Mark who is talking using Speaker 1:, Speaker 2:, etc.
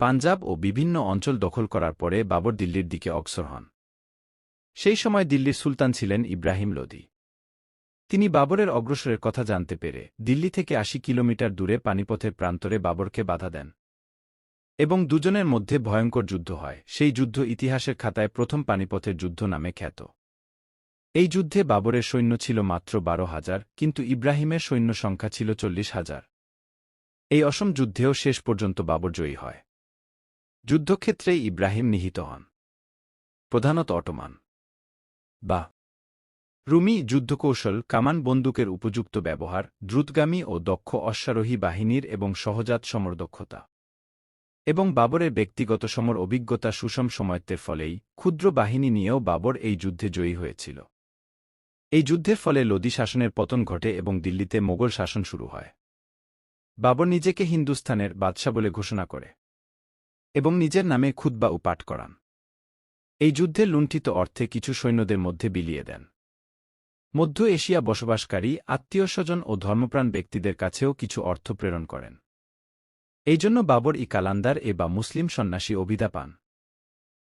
Speaker 1: পাঞ্জাব ও বিভিন্ন অঞ্চল দখল করার পরে বাবর দিল্লির দিকে অগ্রসর হন। সেই সময় দিল্লির সুলতান ছিলেন ইব্রাহিম লোদি তিনি বাবরের অগ্রসরের কথা জানতে পেরে দিল্লি থেকে আশি কিলোমিটার দূরে পানিপথের প্রান্তরে বাবরকে বাধা দেন এবং দুজনের মধ্যে ভয়ঙ্কর যুদ্ধ হয়। সেই যুদ্ধ ইতিহাসের খাতায় প্রথম পানিপথের যুদ্ধ নামে খ্যাত। এই যুদ্ধে বাবরের সৈন্য ছিল মাত্র বারো হাজার, কিন্তু ইব্রাহিমের সৈন্য সংখ্যা ছিল চল্লিশ হাজার। এই অসম যুদ্ধেও শেষ পর্যন্ত বাবর জয়ী হয়। যুদ্ধক্ষেত্রেই ইব্রাহিম নিহিত হন। প্রধানত অটোমান। বা রুমি যুদ্ধকৌশল কামান বন্দুকের উপযুক্ত ব্যবহার, দ্রুতগামী ও দক্ষ অশ্বারোহী বাহিনীর এবং সহজাত সমরদক্ষতা এবং বাবরের ব্যক্তিগত সমর অভিজ্ঞতা সুষম সময়ত্বের ফলেই ক্ষুদ্র বাহিনী নিয়েও বাবর এই যুদ্ধে জয়ী হয়েছিল। এই যুদ্ধের ফলে লোদি শাসনের পতন ঘটে এবং দিল্লিতে মোগল শাসন শুরু হয়। বাবর নিজেকে হিন্দুস্থানের বাদশা বলে ঘোষণা করে। এবং নিজের নামে খুদ্া উপাট করান। এই যুদ্ধে লুণ্ঠিত অর্থে কিছু সৈন্যদের মধ্যে বিলিয়ে দেন। মধ্য এশিয়া বসবাসকারী, আত্মীয় স্বজন ও ধর্মপ্রাণ ব্যক্তিদের কাছেও কিছু অর্থ প্রেরণ করেন। এই জন্য বাবর ই কালান্দার এ বা মুসলিম সন্ন্যাসী অভিধা পান।